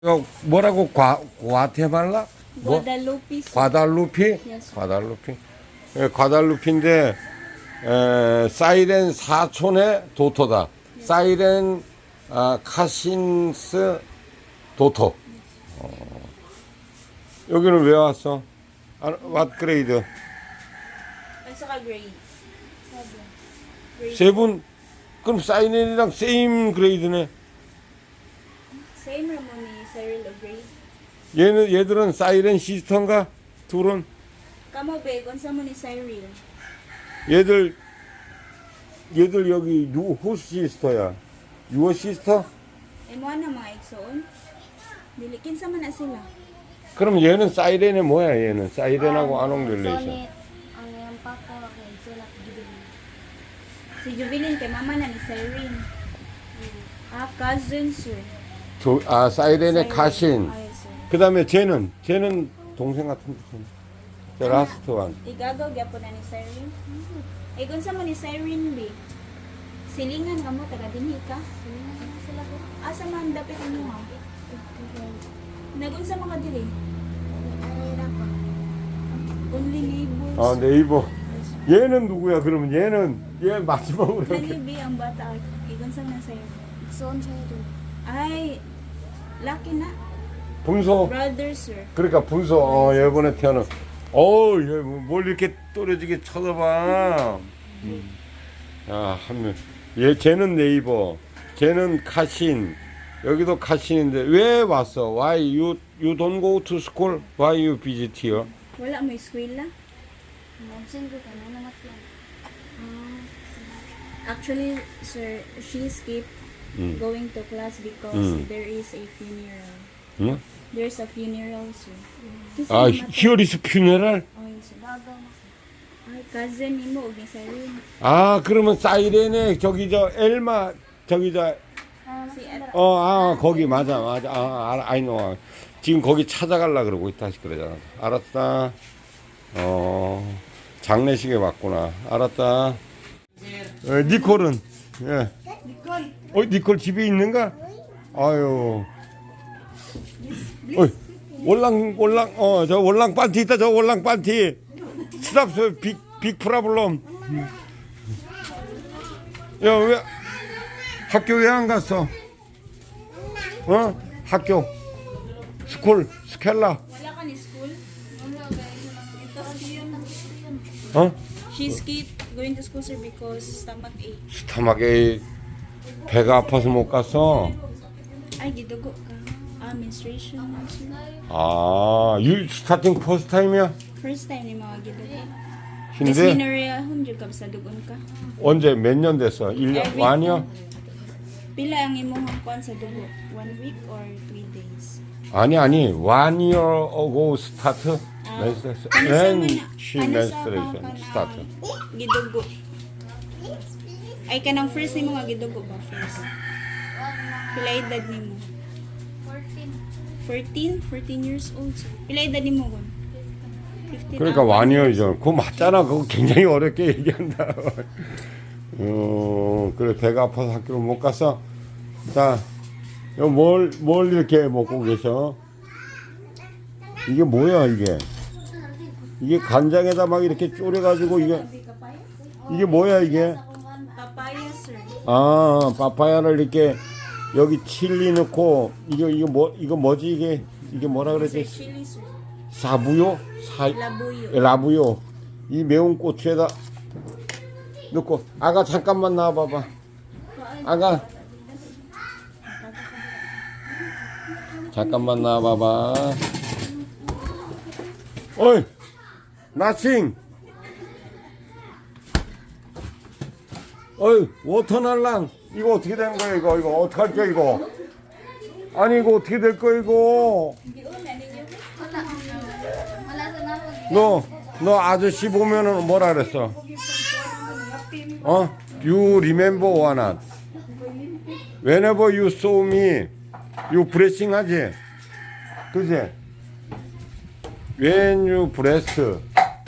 이거 뭐라고 과 과테말라? 뭐? 과달루피? Yes. 과달루피. 예, 과달루피인데 에, 사이렌 사촌의 도토다. 사이렌 아, 카신스 도토. 어. 여기는 왜 왔어? 아, what grade? At saka grade. 세 분? 그럼 사이렌이랑 세임 그레이드네. Same Cyril o grade. 얘는 얘들은 사이렌 시스터인가? 둘은 mo ni Cyril. 얘들 얘들 여기 누 호스 시스터야. 유어 시스터? E mo na mga igsoon. Dili kinsa man na sila. 그럼 얘는 사이렌이 뭐야 얘는 사이렌하고 아농 릴레이션 Sonit, ang iyang papa kay sila gidin. Si Jubilin kay mama na ni Cyril. Ah, cousin sir. 조, 아 사이렌의 sir. 그 다음에 쟤는 쟤는 동생 같은 저 라스트 완 Igagaw gyapon na ni Cyril. Eh kung sa mo ni Cyril be. Silingan ka mo taga dinhi ka. Sila ko. Asa man dapat mo ha? Nagunsa mga dili. Arira ko. Only neighbors. 아 네이버 얘는 누구야 그러면 얘는 얘 마지막으로 이렇게 ang bata igon sa na sa'yo. Son siya doon. Ay, lucky na. 분소 Brother sir. 그러니까 분소 어 이번에 태어난 어우 얘뭘 이렇게 또렷하게 쳐다봐 음. 야 한 명 얘 쟤는 네이버 쟤는 카신 여기도 카신인데 왜 왔어 why you you don't go to school why you visit here Wala mo eskwela. Nabsin ko ka na namat lang. Actually, sir, she skipped 음. going to class because Mm. there is a funeral. 응? There's a funeral, sir. Kasi 아 here is funeral na. Ay, cousin ni mo. 아 그러면 사이렌에 저기 저 엘마 저기 저 Ah, Si At- 어, 아, 거기 맞아, 맞아. 아, 알아, 아이 노. 지금 거기 찾아갈라 그러고 있다 그러잖아. 알았다. 어, 장례식에 왔구나. 알았다. 어, 니콜은, 예. 어, 니콜 집에 있는가? 아유. 어이, 월랑, 월랑, 어, 저 월랑 반티 있다, 저 월랑 반티. 스탑, 저 빅, 빅 프라블럼. 야, 왜, 학교 왜 안 갔어? 어? 학교 스쿨 스켈라 Wala ka ni school? 어? She skipped going to school, sir, because stomach ache. 스타막에 배가 아파서 못 갔어. Ah, menstruation. 아, 유 스타팅 퍼스트 타임이야? First time ni mga gidugo. 근데. 언제 몇 년 됐어? 1년 Every 완이야? Pila ang imong hangkuan sa dugo? One week or three days? 아니 아니 one year ago start. Ah, menstruation. When she menstruation mga start. Gidugo. Ay, kanang first ni mga gidugo ba? First. Pila edad ni mo? 14. 14? 14 years old. Pila edad ni mo gon? 15. 그러니까 Ah, one year죠. 그거 맞잖아. 그거 굉장히 어렵게 얘기한다. 어, 그래 배가 아파서 학교를 못 갔어. 자, 이거 뭘, 뭘 이렇게 먹고 계셔? 이게 뭐야 이게? 이게 간장에다 막 이렇게 졸여가지고 이게 이게 뭐야 이게? 아, 파파야를 이렇게 여기 칠리 넣고 이거 이거 뭐 이거 뭐지 이게 이게 뭐라 Sir, 그러지? 사부요? 사 Labuyo. 라부요. 이 매운 고추에다 넣고 아가 잠깐만 나와 봐봐. 아가 잠깐만 나와 봐봐. 어이, 나싱. 어이, 워터날랑 이거 어떻게 된 거야 이거 이거 어떡할 거야 이거? 아니 이거 어떻게 될 거야 이거? 너, 너 아저씨 보면은 뭐라 그랬어? 어? You remember or not? Whenever you saw me, you blessing 하지? 그지? When you bless,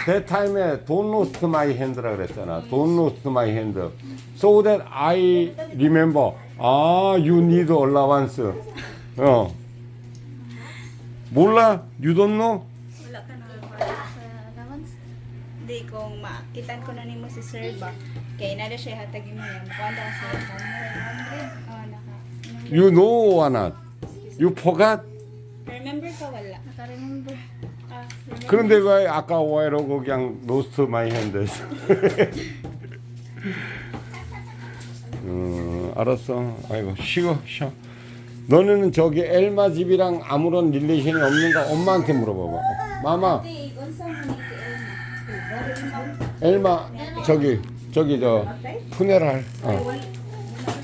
that time에 don't lose my hand라 그랬잖아. Don't lose my hand. So that I remember. 아, you need allowance. 어. 몰라? You don't know? Wala ka na. Sa allowance. Hindi, kung makitan ko na nimo si Sir ba, kay nada siya hatag mo yan. Kuha na kasi. Oh, naka. You know or not? You forgot? Remember ka wala? Naka-remember. 그런데 왜 아까 왜 이러고 그냥 로스트 마이 핸드 했어? 음, 알았어. 아이고, 쉬어, 쉬어. 너네는 저기 엘마 집이랑 아무런 릴레이션이 없는가? 엄마한테 물어봐봐. 마마, ni 엘마, 저기, 저기 저, 푸네랄. 어.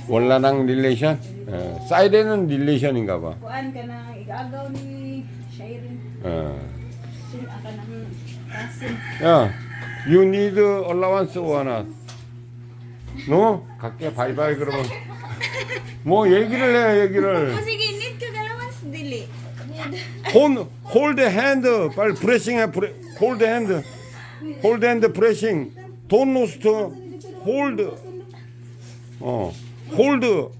월나랑 릴레이션? 어, 사이렌은 릴레이션인가 봐. Shairin. 어. 야, you need allowance or not? 너? 갈게, 바이바이 그러면. 뭐 얘기를 해, 얘기를. Oh, sige, need ka galawans dili. hold, hold hand. 빨리 브레싱 해, 브레, hold hand. hold hand 브레싱. don't lose, hold. 어, hold.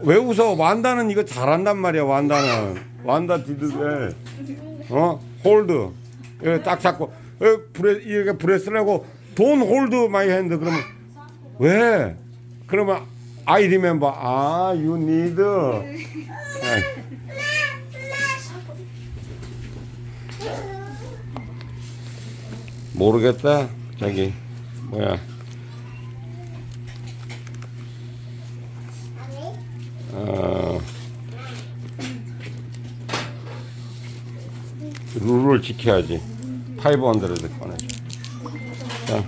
왜 웃어? 완다는 이거 잘한단 말이야, 완다는. 완다 디드래. 어? 홀드. 이렇게 딱 잡고, 어, 브레, 이렇게 브레스를 하고, 돈 홀드 마이 핸드. 그러면, 왜? 그러면, I remember. 아, need. 아이. 모르겠다. 저기, 뭐야. 어, 룰을 지켜야지. 500 꺼내줘. 자,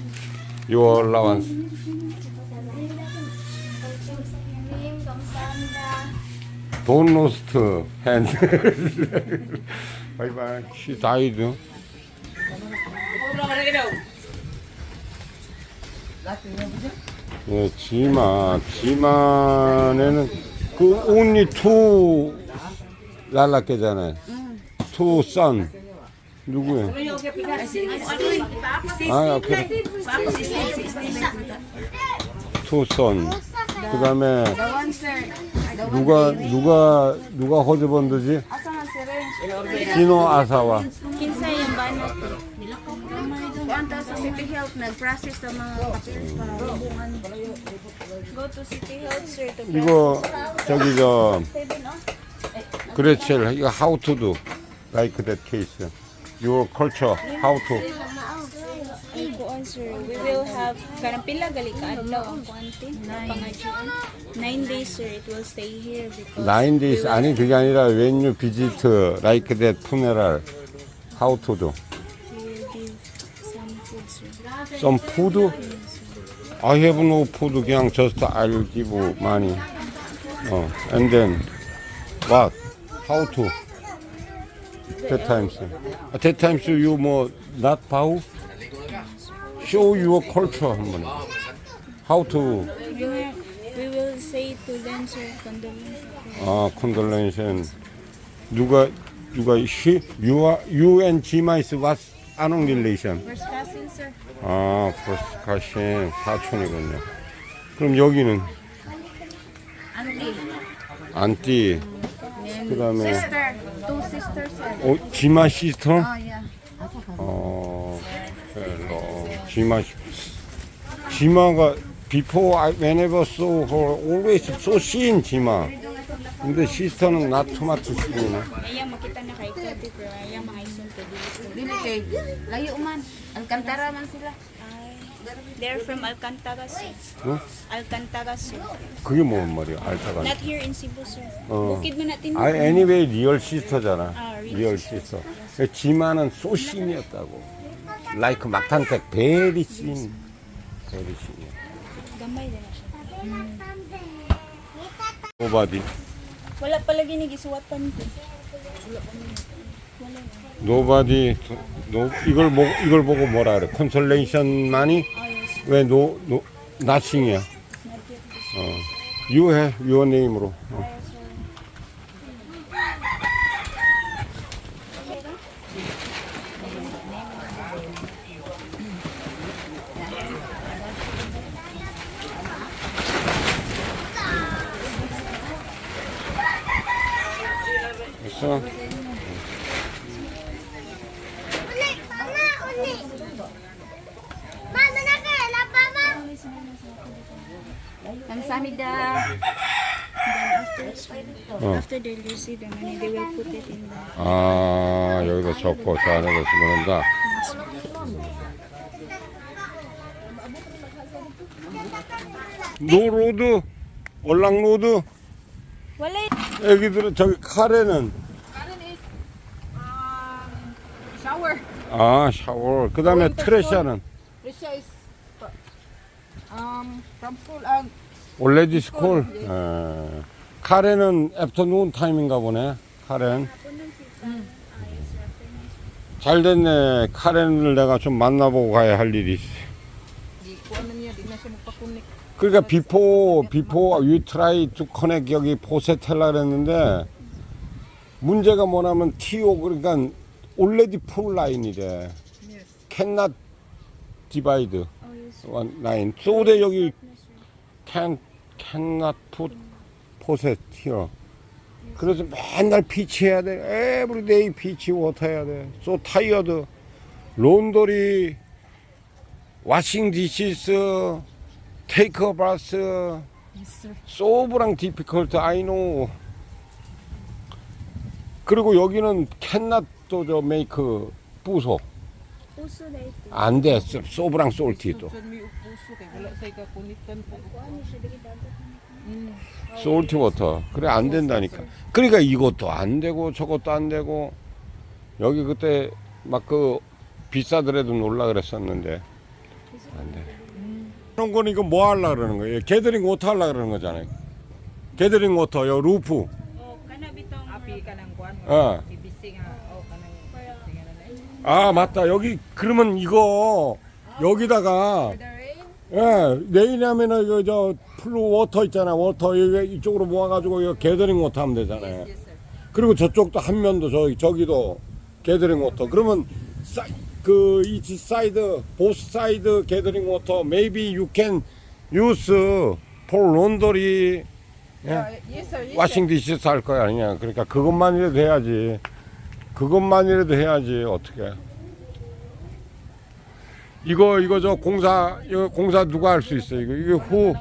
your allowance. Lost hand. bye bye. She died. 예, 지마, 지만에는 그 only two 랄라께잖아요. Son. 누구예요? 아, 그래. two son. 그다음에 누가 누가 누가 허즈번드지? 시노 아사와. 이거 저기 저 그레첼 이거 do like that case. Your culture how to. Kuan, sir. We will have, karang pila gali ka adlaw ang kuante. Pangadyoan. Nine days, sir. It will stay here because Nine days 아니 그게 아니라 when you visit like that funeral how to do. Some food? I have no food. 그냥 just I'll give money. 어, and then what? How to? That times. At that times you 뭐 not bow? Show your culture 한번. How to? We will, we will say to them, sir, condolence. 아, condolence. 누가 누가 she? You are you and Jima is what? 아농 relation. First cousin, sir. 아, 프로스카신 사촌이군요. 그럼 여기는 안띠. 그다음에 Sister, two sisters, sir. 어, 지마 시스터? Oh, yeah. 어, 헬로. 지마 시- 지마가 before I whenever saw her always so seen 지마. 근데 시스터는 not too much seen이네. Ayaw makita na kay Kobe, pero ayaw makaison to dito. Dili kay layo man. Alcantara man sila. They're from Alcantara, sir. 어? Alcantara, sir. 그게 뭔 말이야? 알타가. Not here in Cebu, sir. 어. Bukid man natin. 아, anyway 리얼 시스터잖아. 아, 리얼 시스터. 지마는 소신이었다고. 라이크 막탄택 베리 신. 베리 신이야. Gamay din na siya. 노바디. Wala pala ginigisuwatan ko. 노바디. 노 이걸 보고 이걸 보고 뭐라 그래? yes. 왜노노 나싱이야. 어. 유해 유어 네임으로. 어. 알았어. 감사합니다. Then after 어. After they receive the money, they will put it in the 아, 여기다 적고 저 안에다 집어넣는다. 노로드, 올랑로드. Wala 애기들은 저기 카레는 Shower. 아 샤워. 그 다음에 트레샤는 Risha is um from school and 올레디 스콜. 예. 카레는 애프터눈 타임인가 보네. 카렌. 잘 됐네. 카렌을 내가 좀 만나보고 가야 할 일이 있어. 그러니까 비포 비포 유 트라이 투 커넥 여기 포세텔라 그랬는데 문제가 뭐냐면 TO 그러니까 올레디 풀 라인이래. 캔낫 디바이드 원 라인. 소대 여기 캔 캔낫 풋 포셋 히어. 그래서 맨날 피치해야 돼. 에브리데이 피치 워터 해야 돼. 소 타이어드. 론더리 와싱 디시스 테이크 바스. 소브랑 디피컬트 아이노 그리고 여기는 캔낫도 저 메이크 부소 ito. 안돼 소브랑 솔티 또 Mm. 솔티 워터 그래 안 된다니까 그러니까 이것도 안 되고 저것도 안 되고 여기 그때 막 그 비싸더라도 놀라 그랬었는데 안 돼 그런 건 이거 뭐 하려 그러는 거예요 게더링 워터 하려 그러는 거잖아요 게더링 워터 요 루프 Oh, kana bitong Api ka ng kuan 어. kanang eh. 아 맞다 여기 그러면 이거 여기다가. 예 내일 하면은 이거 저 플루 워터 있잖아 워터. 여기 이쪽으로 모아가지고 이거 게더링 워터 하면 되잖아요. Yes, sir. 그리고 저쪽도 한 면도 저기 저기도 게더링 워터 그러면 사, 그 이치 사이드 보스 사이드 게더링 워터 maybe you can use for laundry. 예? Yeah, yes, sir. Yes, 와싱 디시스 할 거야 아니냐 그러니까 그것만이라도 해야지. 그것만이라도 해야지 어떻게 이거 이거 저 공사 이거 공사 누가 할 수 있어 이거 이거 후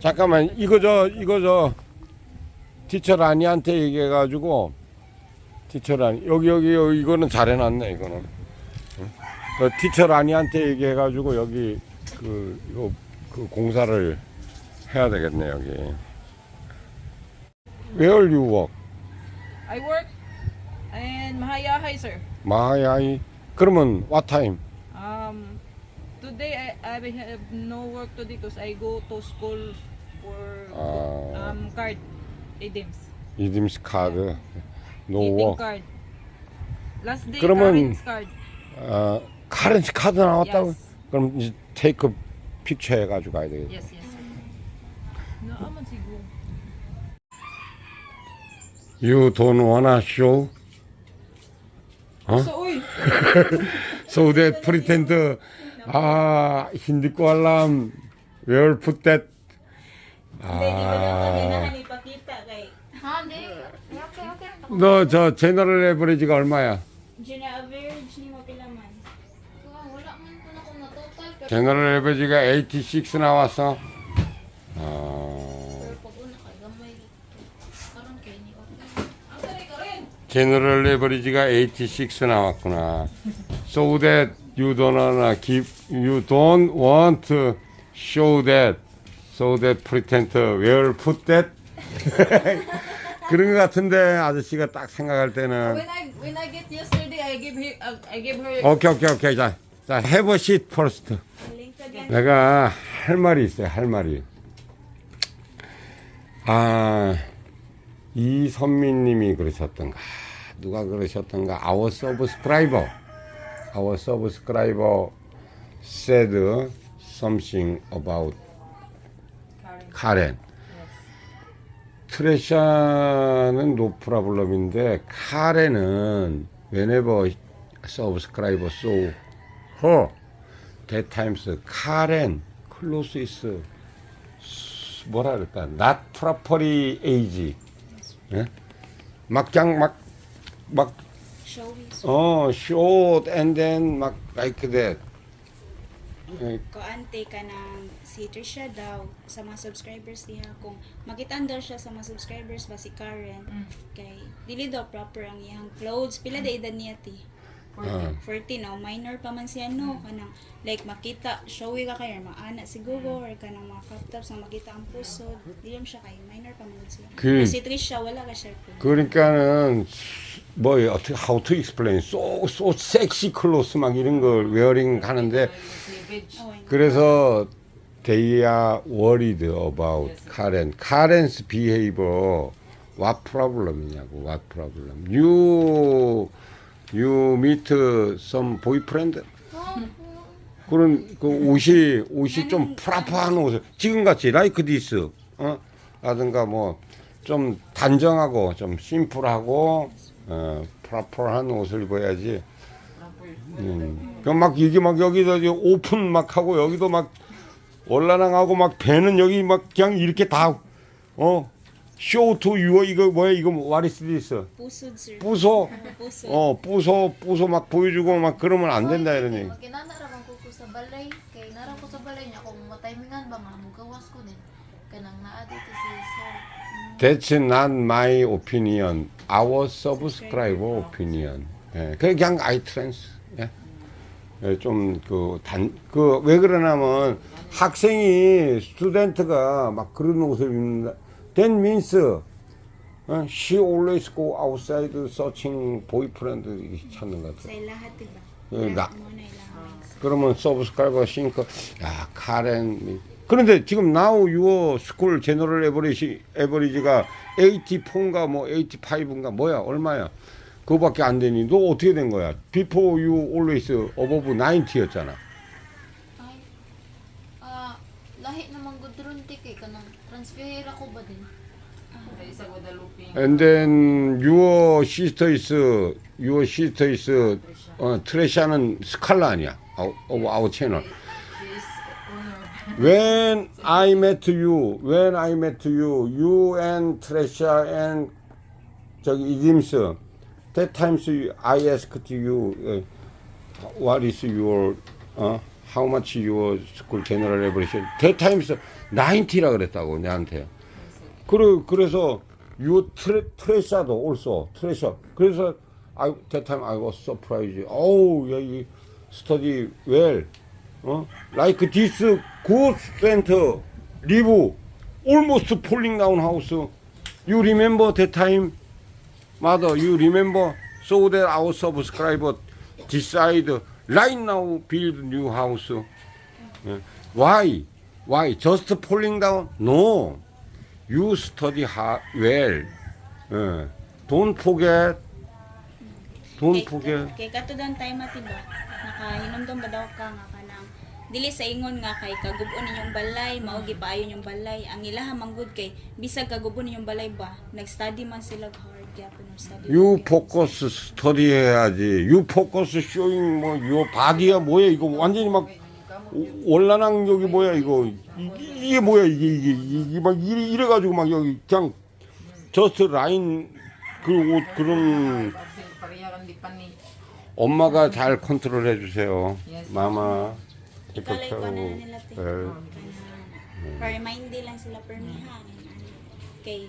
잠깐만 이거 저 이거 저 티처 라니한테 얘기해 가지고 티처 라니 여기 여기 여기 이거는 잘 해놨네 이거는 응? 그 티처 라니한테 얘기해 가지고 여기 그 이거 그 공사를 해야 되겠네 여기 Where you work? I work in Mahaya High, sir. 마야이 그러면 what time? Um, today I, I have no work today because I go to school for 아 um card, ADMs. 이dim스 카드 no work card. Last day 그러면- current card. 아 카렌시 카드 나왔다고 Yes. 그럼 이제 테이크 픽처 해가지고 가야 되겠다 Yes, yes, sir. Naaman siguro. You don't wanna show? 어? So, uy! So that pretend 아 hindi ko alam where put that Hindi, di ba lang kami 아, kay 너 저 제너럴 레버리지가 얼마야? Gina average ni mo pila man. 제너럴 레버리지가 86 나왔어. 아, 제너럴 레버리지가 86 나왔구나. So that you don't wanna give, you don't want to show that, so that pretend where put that. 그런 것 같은데 아저씨가 딱 생각할 때는 When I when I get yesterday, I give her uh, I give her 오케이 오케이 오케이 자, 자 have a seat first. 내가 할 말이 있어요 할 말이. 아 이선민님이 그러셨던가 누가 그러셨던가 our subscriber our subscriber said something about Karen. 트레샤는 노 프라블럼인데 카렌은 whenever subscriber saw her that times 카렌 close is 뭐라 그럴까 not properly age 예? 막 그냥 막막. 어, short and then 막 like that. 예, Koante ka ng si Trisha daw sa mga subscribers niya. Kung makitaan daw siya sa mga subscribers ba si Karen kay dili daw proper ang iyang clothes. Pila da edad niya ti 어. 14 no minor pa man siya no kanang like makita showy ka kay maana siguro or kanang mga crop tops na makita ang puso dili siya kay minor pa man siya 그- si Trisha wala ka siya po 그러니까는 뭐 어떻게 how to explain so so sexy clothes 막 이런 걸 웨어링 하는데 oh, 그래서 they are worried about Karen. Karen's behavior. What problem이냐고. What problem? You you meet some boyfriend? 그런 그 옷이 옷이 좀 프라프한 옷. 지금 같이 like this. 어? 라든가 뭐 좀 단정하고 좀 심플하고 어, 프라퍼한 옷을 입어야지. 음. 그막 이게 막 여기서 오픈 막 하고 여기도 막 올라랑하고 막 배는 여기 막 그냥 이렇게 다 어. 쇼투 유어 이거 뭐야 이거 what is this? 부소 pusod 어 부소 부소 막 보여주고 막 그러면 안 된다 이런 얘기. Makinana raman ko ko sa balay. Kay nara ko sa balay niya kung matimingan ba nga mugawas ko din. Kanang naa dito si sir. That's not my opinion. Our subscriber opinion. 예, 그 그냥 I trans. 예. 예, 좀그 단그 왜 그러냐면 학생이 스튜던트가 막 그런 옷을 입는다. That means 어, she always go outside searching boyfriend 찾는 것 같아. 예, 나, 그러면 서브스크라이버 싱크 야 카렌 그런데 지금 now your school 제너럴 에버리지 에버리지가 84인가 뭐 85인가 뭐야 얼마야 그거밖에 안 되니 너 어떻게 된 거야 before you always above 90였잖아 Ay, ah, lahi naman gud ron ti kay kanang transfer ako ba din? And then your sister is your sister is 어, 트레샤는 스칼라 아니야 He is owner. When I met you, when I met you, you and Tresha and 저기 이dim스, that times I asked you, uh, what is your, uh, how much your school general evaluation? That times 90라 그랬다고 내한테. 그래 그래서 요 트레, 트레샤도 also 트레샤. 그래서 I that time I was surprised. Oh, yeah, you study well. 어? Like this good center live almost falling down house. You remember that time? Mother, you remember? So that our subscriber decide right now build new house. 예. Why? Why? Just falling down? No. You study hard, well. 예. Don't forget. Don't forget. Kay kato dan time ati ba nakahinomdom ba daw ka nga kanang dili sa ingon nga kay kagubon ninyong balay mao gipaayon yung balay ang ilaha manggod kay bisag kagubon ninyong balay ba nag-study man sila hard gyapon ng study 유 포커스 스터디 해야지. 유 포커스 쇼잉 뭐 요 바디야 뭐야 이거 완전히 막 오- 여기 뭐야 이거 이게, 이게 뭐야 이게 이게 이게 막 이래 이래 가지고 막 여기 그냥 저스트 라인 그 옷 그런. 엄마가 잘 컨트롤 해주세요. 마마. Ikalay ko na na nila te. 예. Kanang para mind lang sila permihan. Kay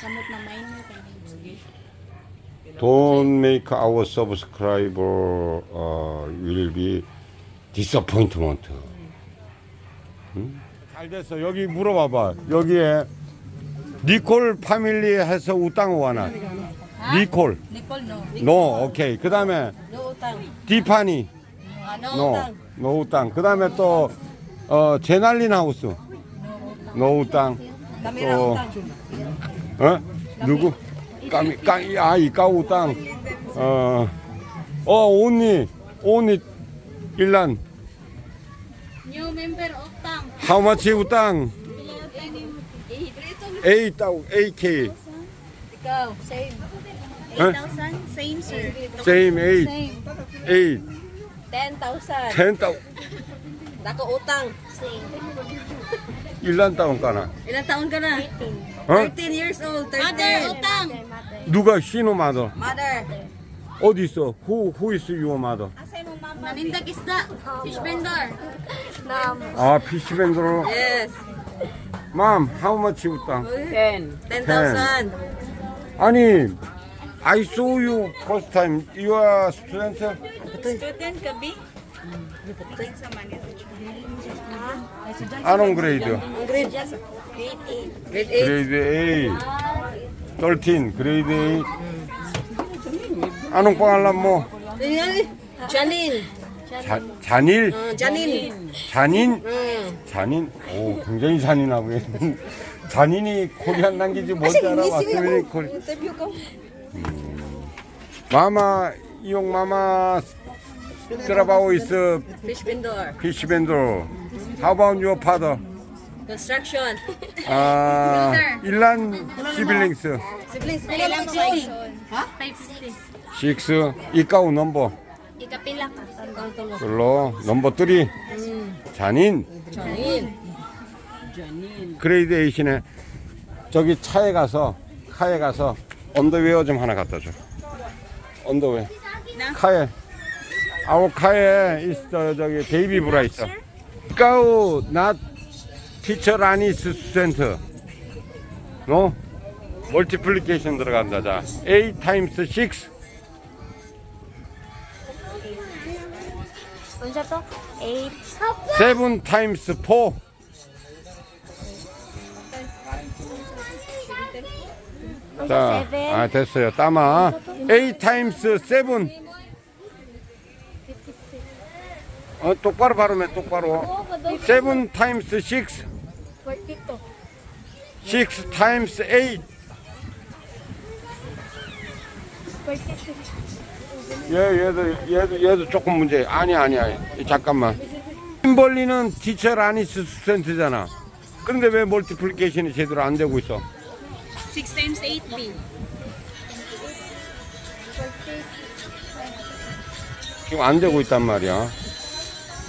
samot na minor kanang Don't make our subscriber uh, will be disappointment. 응? 잘 됐어. 여기 물어봐봐. 여기에 니콜 파밀리 해서 우땅 와나. 니콜. Nicole, no. 노, 오케이. 그 다음에 디파니. 노, 노 우땅. 그 다음에 또 어, 제날린 하우스. 노 우땅. 또 어? 누구? 까미 까이 아이 까우 땅. 어. 어, 온니. 온니 일란. New member utang. How much 우땅? A 따우 AK. Ikaw, same. 8,000 same sir. Same eight. Same. Eight. 10,000. Ten 따우. Dako utang. 일란 따운 까나. Ilang taon ka na? 어? 13 years old. 13. Mother utang. 누가 신호 마더? Mother. 어디 있어? Who who is your mother? Fish vendor. 아 피시밴드로. Yes. Mom, how much you utang? 10. 10,000. 아니, I saw you first time. You are student? Student ka, B? Sa Manila. 안ong grade? Grade 8. Grade 8. 13, grade 8. Anong pangalan mo? Janine. 자, 잔일? Janine. 잔인? 잔인? 오, 굉장히 잔인하고. 잔인이 코리안 랑귀지 뭔지 알아? 왔으면 코리. 음. 마마, 이용 마마, trabajo is Fish vendor. fish vendor. How about your father? Construction. 아, 일란 시빌링스. Siblings. Ilang size? Ha? 560. 식스 이까우 넘버 Ikapila ka. 별로 넘버 3 잔인. Janine. 그레이드 에이신에 저기 차에 가서 카에 가서 언더웨어 좀 하나 갖다 줘. 언더웨어. 카에. 아우 카에 있어. 저기 데이비 브라 있어. 이까우 나 티처 라니스 스튜던트 노 멀티플리케이션 들어간다 자. A 타임스 6 To? 8. 7 times 4 자, 아 됐어요. 따마. 8 times 7. 어, 똑바로 발음해, 똑바로. 7 times 6. 6 times 8. 얘, 얘도, 얘도, 얘도 조금 문제. 아니, 아니, 아니. 잠깐만. 킴벌리는 티처 라니스 스튜던트잖아. 그런데 왜 멀티플리케이션이 제대로 안 되고 있어? 6 times 8, B. 지금 안 되고 있단 말이야.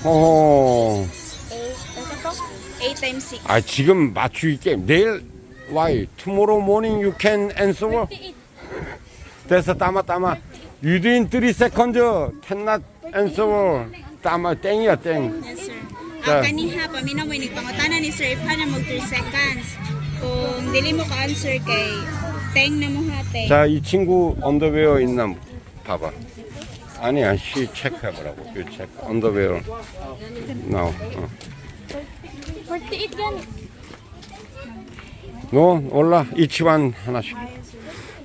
호호. 8 times 6. 아 지금 맞추기 게임 내일 why tomorrow morning you can answer 됐어 따마 따마 you in 3 seconds cannot answer 따마 땡이야 땡 Yes, sir. Ang kaniha, paminaw mo nagpangutana ni sir if hana mag 3 seconds. Kung dili mo ka answer kay teng na mo ha, teng. 자, 이 친구 언더웨어 있나 봐봐. 아니야, 시 체크해보라고. 유 체크. 언더웨어. 나오. 어. 48 yan. 너 올라 이치만 하나씩.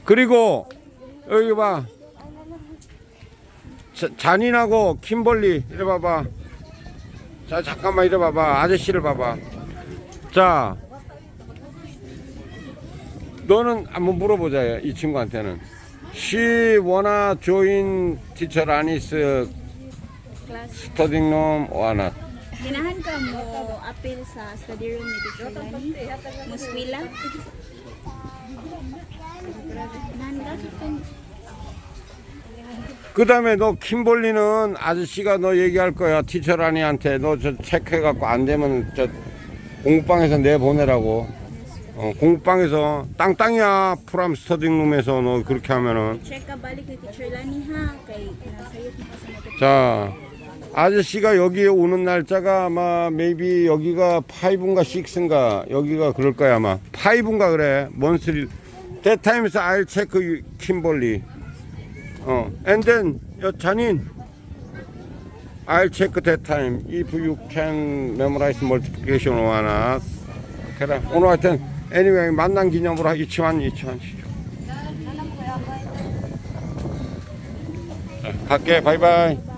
그리고 여기 봐. 자, 잔인하고 킴벌리 이래 봐봐. 자 잠깐만 이래 봐봐. 아저씨를 봐봐. 자, 너는 한번 물어보자 이 친구한테는. She wanna join teacher Anis studying room or not? Ginahan ka mo appeal sa study room ni Teacher Lani. Muswila. Ka? 그 다음에 너 킴볼리는 아저씨가 너 얘기할 거야. 티처라니한테. 너 저 체크해갖고 안 되면 저 공부방에서 내보내라고. 어, 공부방에서 땅땅이야. 프람 스터딩룸에서 너 그렇게 하면은. 자 아저씨가 여기에 오는 날짜가 아마 maybe 여기가 5인가 6인가. 여기가 그럴 거야 아마. 5인가 그래. 먼스리 that times I'll check 킴볼리 어 and then 여 잔인 I'll check that time if you can memorize multiplication or not 그래 오늘 하여튼 anyway 만난 기념으로 이치환 자, 갈게 바이바이